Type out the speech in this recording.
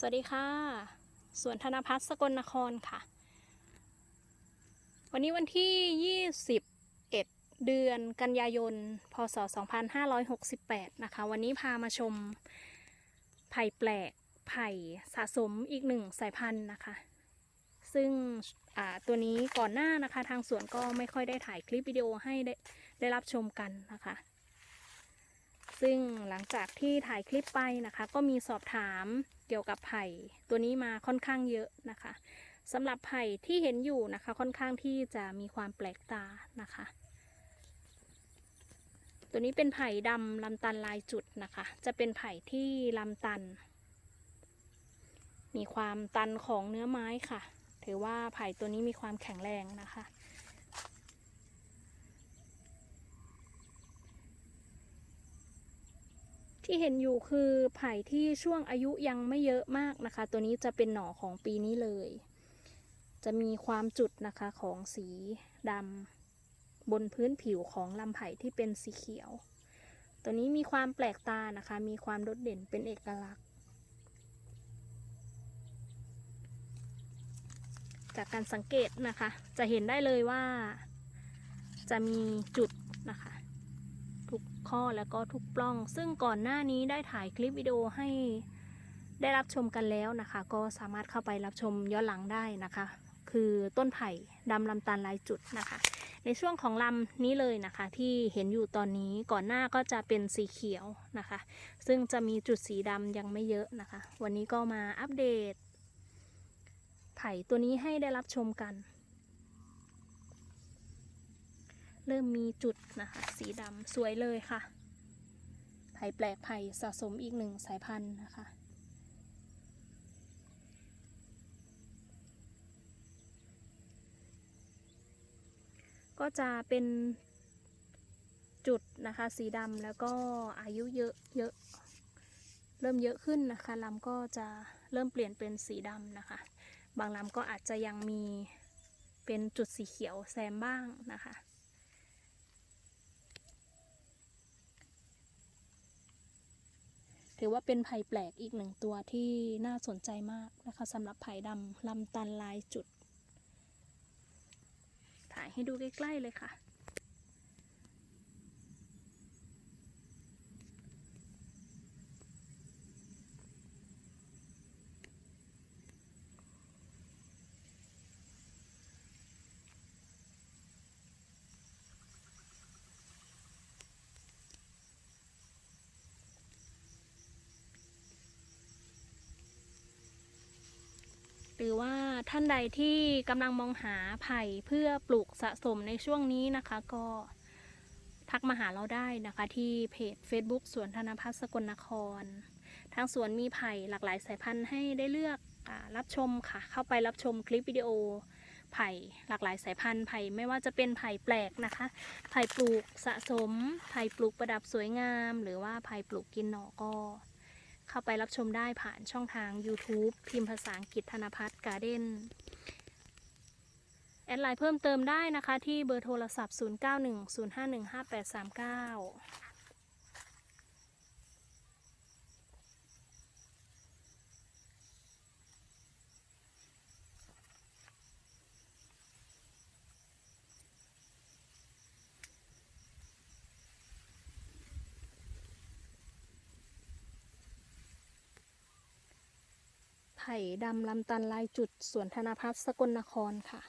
สวัสดีค่ะสวนธนพัฒน์สกลนครค่ะ วันนี้วันที่ 21 เดือนกันยายน พศ 2568 นะคะ วันนี้พามาชมไผ่แปลกไผ่สะสมอีกหนึ่งสายพันธุ์นะคะ ซึ่งตัวนี้ก่อนหน้านะคะ ทางสวนก็ไม่ค่อยได้ถ่ายคลิปวิดีโอให้ได้ได้รับชมกันนะคะ ซึ่งหลังจากที่ถ่ายคลิปไปนะคะ ก็มีสอบถามเกี่ยวกับไผ่ตัวนี้มาค่อนข้างเยอะนะคะสำหรับไผ่ที่เห็นอยู่นะคะ ค่อนข้างที่จะมีความแปลกตานะคะ ตัวนี้เป็นไผ่ดำลำตันลายจุดนะคะ จะเป็นไผ่ที่ลำตัน มีความตันของเนื้อไม้ค่ะ ถือว่าไผ่ตัวนี้มีความแข็งแรงนะคะ ที่เห็นอยู่คือไผ่ที่ช่วงอายุยังไม่เยอะมากนะคะ ตัวนี้จะเป็นหน่อของปีนี้เลย จะมีความจุดนะคะของสีดำบนพื้นผิวของลำไผ่ที่เป็นสีเขียว ตัวนี้มีความแปลกตานะคะ มีความโดดเด่นเป็นเอกลักษณ์ จากการสังเกตนะคะ จะเห็นได้เลยว่า จะมีจุดนะคะ ข้อแล้วก็ทุกปล้อง ซึ่งก่อนหน้านี้ได้ถ่ายคลิปวิดีโอให้ได้รับชมกันแล้วนะคะ ก็สามารถเข้าไปรับชมย้อนหลังได้นะคะ คือต้นไผ่ดำลำตาลลายจุดนะคะ ในช่วงของลำนี้เลยนะคะ ที่เห็นอยู่ตอนนี้ก่อนหน้าก็จะเป็นสีเขียวนะคะ ซึ่งจะมีจุดสีดำยังไม่เยอะนะคะ วันนี้ก็มาอัปเดตไผ่ตัวนี้ให้ได้รับชมกัน เริ่มมีจุดนะคะ สีดำสวยเลยค่ะ ไผ่แปลกไผ่สะสมอีกหนึ่งสายพันธุ์นะคะ ก็จะเป็นจุดนะคะ สีดำแล้วก็อายุเยอะเยอะเริ่มเยอะขึ้นนะคะลำก็จะเริ่มเปลี่ยนเป็นสีดำนะคะ บางลำก็อาจจะยังมีเป็นจุดสีเขียวแซมบ้างนะคะ ถือว่าเป็นไผ่แปลกอีกหนึ่งตัวที่น่าสนใจมากนะคะสำหรับไผ่ดำลำตันลายจุด ถ่ายให้ดูใกล้ ๆ เลยค่ะ หรือว่าท่านใดที่กำลังมองหาไผ่เพื่อปลูกสะสมในช่วงนี้นะคะ ก็ทักมาหาเราได้นะคะ ที่เพจ Facebook สวนธนพัฒน์สกลนคร ทางสวนมีไผ่หลากหลายสายพันธุ์ให้ได้เลือกอรับชมค่ะ เข้าไปรับชมคลิปวิดีโอไผ่หลากหลายสายพันธุ์ไผ่ไม่ว่าจะเป็นไผ่แปลกนะคะ ไผ่ปลูกสะสม ไผ่ปลูกประดับสวยงาม หรือว่าไผ่ปลูกกินหน่อก็ เข้าไปรับชมได้ผ่านช่องทาง YouTube พิมพ์ภาษาอังกฤษธนพัฒน์การ์เด้นแอดไลน์เพิ่มเติมได้นะคะที่เบอร์โทรศัพท์ 0910515839 ไผ่ดำลำตันลายจุดสวนธนพัฒน์สกลนครค่ะ